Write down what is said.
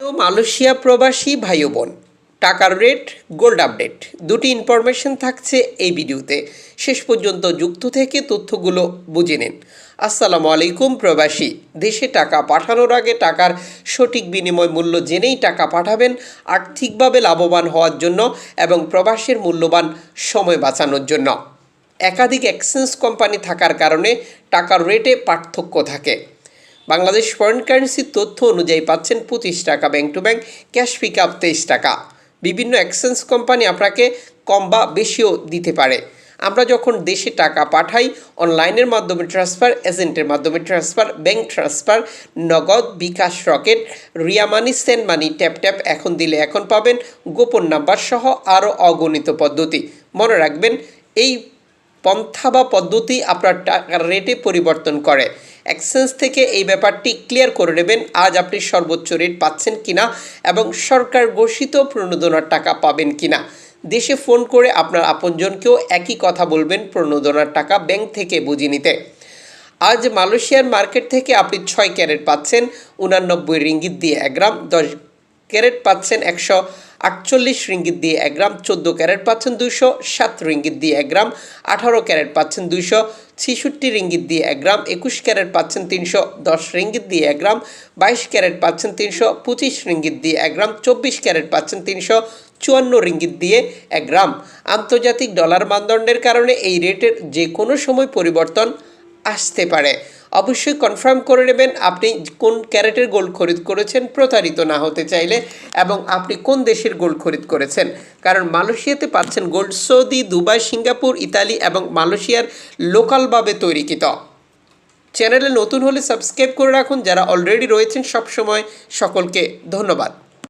Malaysia প্রবাসী ভাই বোন টাকার রেট গোল্ড আপডেট দুটি ইনফরমেশন থাকছে এই ভিডিওতে। শেষ পর্যন্ত যুক্ত থেকে তথ্যগুলো বুঝে নিন। আসসালামু আলাইকুম প্রবাসী, দেশে টাকা পাঠানোর আগে টাকার সঠিক বিনিময় মূল্য জেনেই টাকা পাঠাবেন, আর্থিকভাবে লাভবান হওয়ার জন্য এবং প্রবাসের মূল্যবান সময় বাঁচানোর জন্য। একাধিক এক্সচেঞ্জ কোম্পানি থাকার কারণে টাকার রেটে পার্থক্য থাকে। বাংলাদেশ ফরেন কারেন্সির তথ্য অনুযায়ী পাচ্ছেন পঁচিশ টাকা bank to bank cash pick up তেইশ টাকা। বিভিন্ন এক্সচেঞ্জ কোম্পানি আপনাকে কম বা বেশিও দিতে পারে। আমরা যখন দেশে টাকা পাঠাই অনলাইনের মাধ্যমে ট্রান্সফার এজেন্টের মাধ্যমে transfer bank transfer Nagad, bKash Rocket, Ria money send money tap tap এখন দিলে এখন পাবেন গোপন নাম্বার সহ আরও অগণিত পদ্ধতি। মনে রাখবেন, এই পন্থা বা পদ্ধতি আপনার টাকার রেটে পরিবর্তন করে। এক্সচেঞ্জ থেকে এই ব্যাপারটি ক্লিয়ার করে নেবেন। আজ আপনি সর্বোচ্চ রেট পাচ্ছেন কিনা এবং সরকার ঘোষিত প্রণোদনার টাকা পাবেন কিনা। দেশে ফোন করে আপনার আপনজনকেও একই কথা বলবেন প্রণোদনার টাকা ব্যাংক থেকে বুঝে নিতে। আজ মালয়েশিয়ার মার্কেট থেকে আপনি ছয় ক্যারেট পাচ্ছেন, উনানব্বই রিঙ্গিত দিয়ে এক গ্রাম, দশ ক্যারেট পাচ্ছেন একশো আটচল্লিশ রিঙ্গিত দিয়ে এক গ্রাম, চোদ্দ ক্যারেট পাচ্ছেন দুইশো সাত রিঙ্গিত দিয়ে এক গ্রাম, আঠারো ক্যারেট পাচ্ছেন দুইশো ছিষট্টি রিঙ্গিত দিয়ে এক গ্রাম, একুশ ক্যারেট পাচ্ছেন তিনশো দশ রিঙ্গিত দিয়ে এক গ্রাম, বাইশ ক্যারেট পাচ্ছেন তিনশো পঁচিশ রিঙ্গিত দিয়ে এক গ্রাম, চব্বিশ ক্যারেট পাচ্ছেন তিনশো চুয়ান্ন রিঙ্গিত দিয়ে এক গ্রাম। আন্তর্জাতিক ডলার মানদণ্ডের কারণে এই রেটের যে কোনো সময় পরিবর্তন আসতে পারে। অবশ্যই কনফার্ম করে নেবেন আপনি কোন ক্যারেটের গোল্ড খরিদ করেছেন, প্রতারিত না হতে চাইলে, এবং আপনি কোন দেশের গোল্ড খরিদ করেছেন। কারণ মালয়েশিয়াতে পাচ্ছেন gold Saudi, Dubai, Singapore, Italy এবং মালয়েশিয়ার লোকালভাবে তৈরিকৃত। চ্যানেলে নতুন হলে সাবস্ক্রাইব করে রাখুন, যারা অলরেডি রয়েছেন সবসময় সকলকে ধন্যবাদ।